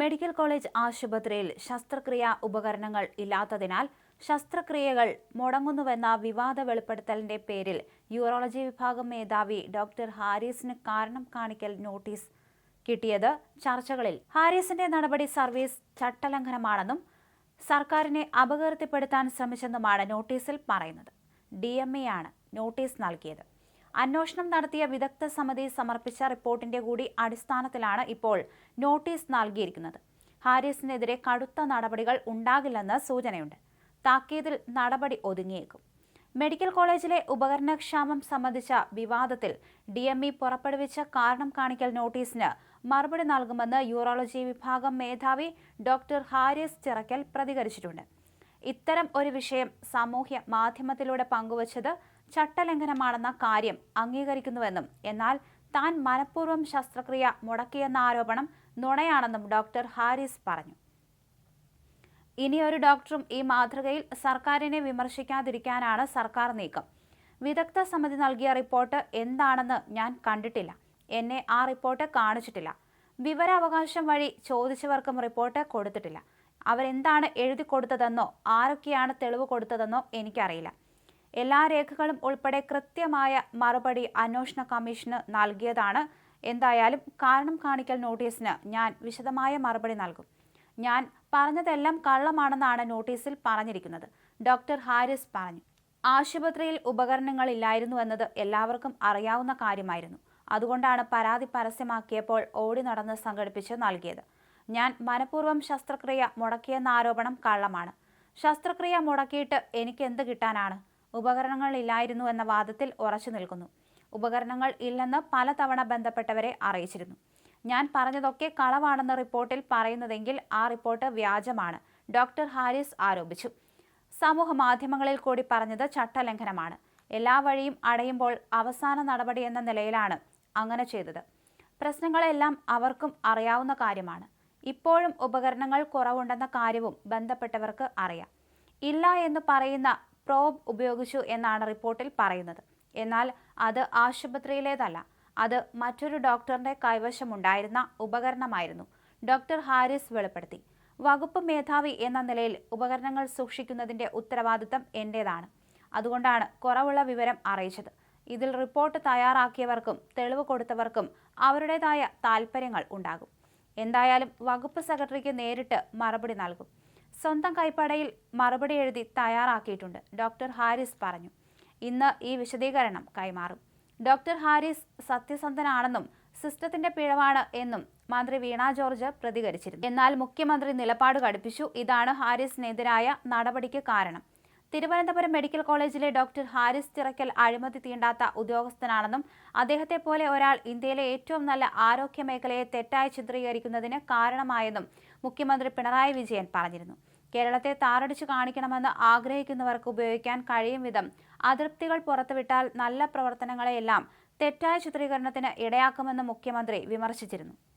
Medical college ആശുപത്രിയിൽ ശസ്ത്രക്രിയാ ഉപകരണങ്ങൾ ഇല്ലാത്തതിനാൽ ശസ്ത്രക്രിയകൾ മുടങ്ങുന്നുവെന്ന വിവാദ വെളിപ്പെടുത്തലിന്റെ പേരിൽ യൂറോളജി വിഭാഗം മേധാവി ഡോക്ടർ ഹാരിസിന് കാരണം കാണിക്കൽ നോട്ടീസ് കിട്ടിയത് ചർച്ചകളിൽ. ഹാരിസിന്റെ നടപടി സർവീസ് ചട്ടലംഘനമാണെന്നും സർക്കാരിനെ അപകീർത്തിപ്പെടുത്താൻ ശ്രമിച്ചെന്നുമാണ് നോട്ടീസിൽ പറയുന്നത്. ഡി എം എ ആണ് നോട്ടീസ് നൽകിയത്. അന്വേഷണം നടത്തിയ വിദഗ്ധ സമിതി സമർപ്പിച്ച റിപ്പോർട്ടിന്റെ കൂടി അടിസ്ഥാനത്തിലാണ് ഇപ്പോൾ നോട്ടീസ് നൽകിയിരിക്കുന്നത്. ഹാരിസിനെതിരെ കടുത്ത നടപടികൾ ഉണ്ടാകില്ലെന്ന് സൂചനയുണ്ട്. താക്കീതിൽ നടപടി ഒതുങ്ങിയേക്കും. മെഡിക്കൽ കോളേജിലെ ഉപകരണക്ഷാമം സംബന്ധിച്ച വിവാദത്തിൽ ഡി എം ഇ പുറപ്പെടുവിച്ച കാരണം കാണിക്കൽ നോട്ടീസിന് മറുപടി നൽകുമെന്ന് യൂറോളജി വിഭാഗം മേധാവി ഡോക്ടർ ഹാരിസ് ചിറക്കൽ പ്രതികരിച്ചിട്ടുണ്ട്. ഇത്തരം ഒരു വിഷയം സാമൂഹ്യ മാധ്യമത്തിലൂടെ പങ്കുവച്ചത് ചട്ടലംഘനമാണെന്ന കാര്യം അംഗീകരിക്കുന്നുവെന്നും എന്നാൽ താൻ മനഃപൂർവം ശസ്ത്രക്രിയ മുടക്കിയെന്ന ആരോപണം നുണയാണെന്നും ഡോക്ടർ ഹാരിസ് പറഞ്ഞു. ഇനിയൊരു ഡോക്ടറും ഈ മാതൃകയിൽ സർക്കാരിനെ വിമർശിക്കാതിരിക്കാനാണ് സർക്കാർ നീക്കം. വിദഗ്ധ സമിതി നൽകിയ റിപ്പോർട്ട് എന്താണെന്ന് ഞാൻ കണ്ടിട്ടില്ല. എന്നെ ആ റിപ്പോർട്ട് കാണിച്ചിട്ടില്ല. വിവരാവകാശം വഴി ചോദിച്ചവർക്കും റിപ്പോർട്ട് കൊടുത്തിട്ടില്ല. അവരെന്താണ് എഴുതി കൊടുത്തതെന്നോ ആരൊക്കെയാണ് തെളിവ് കൊടുത്തതെന്നോ എനിക്കറിയില്ല. എല്ലാ രേഖകളും ഉൾപ്പെടെ കൃത്യമായ മറുപടി അന്വേഷണ കമ്മീഷന് നൽകിയതാണ്. എന്തായാലും കാരണം കാണിക്കൽ നോട്ടീസിന് ഞാൻ വിശദമായ മറുപടി നൽകും. ഞാൻ പറഞ്ഞതെല്ലാം കള്ളമാണെന്നാണ് നോട്ടീസിൽ പറഞ്ഞിരിക്കുന്നത്. ഡോക്ടർ ഹാരിസ് പറഞ്ഞു. ആശുപത്രിയിൽ ഉപകരണങ്ങൾ ഇല്ലായിരുന്നു എന്നത് എല്ലാവർക്കും അറിയാവുന്ന കാര്യമായിരുന്നു. അതുകൊണ്ടാണ് പരാതി പരസ്യമാക്കിയപ്പോൾ ഓടി നടന്ന് സംഘടിപ്പിച്ച് നൽകിയത്. ഞാൻ മനഃപൂർവം ശസ്ത്രക്രിയ മുടക്കിയെന്ന ആരോപണം കള്ളമാണ്. ശസ്ത്രക്രിയ മുടക്കിയിട്ട് എനിക്ക് എന്ത് കിട്ടാനാണ്? ഉപകരണങ്ങൾ ഇല്ലായിരുന്നു എന്ന വാദത്തിൽ ഉറച്ചു നിൽക്കുന്നു. ഉപകരണങ്ങൾ ഇല്ലെന്ന് പലതവണ ബന്ധപ്പെട്ടവരെ അറിയിച്ചിരുന്നു. ഞാൻ പറഞ്ഞതൊക്കെ കളവാണെന്ന് റിപ്പോർട്ടിൽ പറയുന്നതെങ്കിൽ ആ റിപ്പോർട്ട് വ്യാജമാണ് ഡോക്ടർ ഹാരിസ് ആരോപിച്ചു. സമൂഹ മാധ്യമങ്ങളിൽ കൂടി പറഞ്ഞത് ചട്ടലംഘനമാണ്. എല്ലാ വഴിയും അടയുമ്പോൾ അവസാന നടപടി എന്ന നിലയിലാണ് അങ്ങനെ ചെയ്തത്. പ്രശ്നങ്ങളെല്ലാം അവർക്കും അറിയാവുന്ന കാര്യമാണ്. ഇപ്പോഴും ഉപകരണങ്ങൾ കുറവുണ്ടെന്ന കാര്യവും ബന്ധപ്പെട്ടവർക്ക് അറിയാം. ഇല്ല എന്ന് പറയുന്ന പ്രോബ് ഉപയോഗിച്ചു എന്നാണ് റിപ്പോർട്ടിൽ പറയുന്നത്. എന്നാൽ അത് ആശുപത്രിയിലേതല്ല അത് മറ്റൊരു ഡോക്ടറിന്റെ കൈവശമുണ്ടായിരുന്ന ഉപകരണമായിരുന്നു ഡോക്ടർ ഹാരിസ് വെളിപ്പെടുത്തി. വകുപ്പ് മേധാവി എന്ന നിലയിൽ ഉപകരണങ്ങൾ സൂക്ഷിക്കുന്നതിന്റെ ഉത്തരവാദിത്തം എന്റേതാണ്. അതുകൊണ്ടാണ് കുറവുള്ള വിവരം അറിയിച്ചത്. ഇതിൽ റിപ്പോർട്ട് തയ്യാറാക്കിയവർക്കും തെളിവ് കൊടുത്തവർക്കും അവരുടേതായ താൽപ്പര്യങ്ങൾ ഉണ്ടാകും. എന്തായാലും വകുപ്പ് സെക്രട്ടറിക്ക് നേരിട്ട് മറുപടി നൽകും. സ്വന്തം കൈപ്പടയിൽ മറുപടി എഴുതി തയ്യാറാക്കിയിട്ടുണ്ട് ഡോക്ടർ ഹാരിസ് പറഞ്ഞു. ഇന്ന് ഈ വിശദീകരണം കൈമാറും. ഡോക്ടർ ഹാരിസ് സത്യസന്ധനാണെന്നും സിസ്റ്റത്തിന്റെ പിഴവാണ് എന്നും മന്ത്രി വീണ ജോർജ് പ്രതികരിച്ചിരുന്നു. എന്നാൽ മുഖ്യമന്ത്രി നിലപാട് കടുപ്പിച്ചു. ഇതാണ് ഹാരിസിനെതിരായ നടപടിക്ക് കാരണം. തിരുവനന്തപുരം മെഡിക്കൽ കോളേജിലെ ഡോക്ടർ ഹാരിസ് ചിറക്കൽ അഴിമതി തീണ്ടാത്ത ഉദ്യോഗസ്ഥനാണെന്നും അദ്ദേഹത്തെ പോലെ ഒരാൾ ഇന്ത്യയിലെ ഏറ്റവും നല്ല ആരോഗ്യ മേഖലയെ തെറ്റായി ചിത്രീകരിക്കുന്നതിന് കാരണമായെന്നും മുഖ്യമന്ത്രി പിണറായി വിജയൻ പറഞ്ഞിരുന്നു. കേരളത്തെ താറടിച്ചു കാണിക്കണമെന്ന് ആഗ്രഹിക്കുന്നവർക്ക് ഉപയോഗിക്കാൻ കഴിയും വിധം അതൃപ്തികൾ പുറത്തുവിട്ടാൽ നല്ല പ്രവർത്തനങ്ങളെയെല്ലാം തെറ്റായ ചിത്രീകരണത്തിന് ഇടയാക്കുമെന്ന് മുഖ്യമന്ത്രി വിമർശിച്ചിരുന്നു.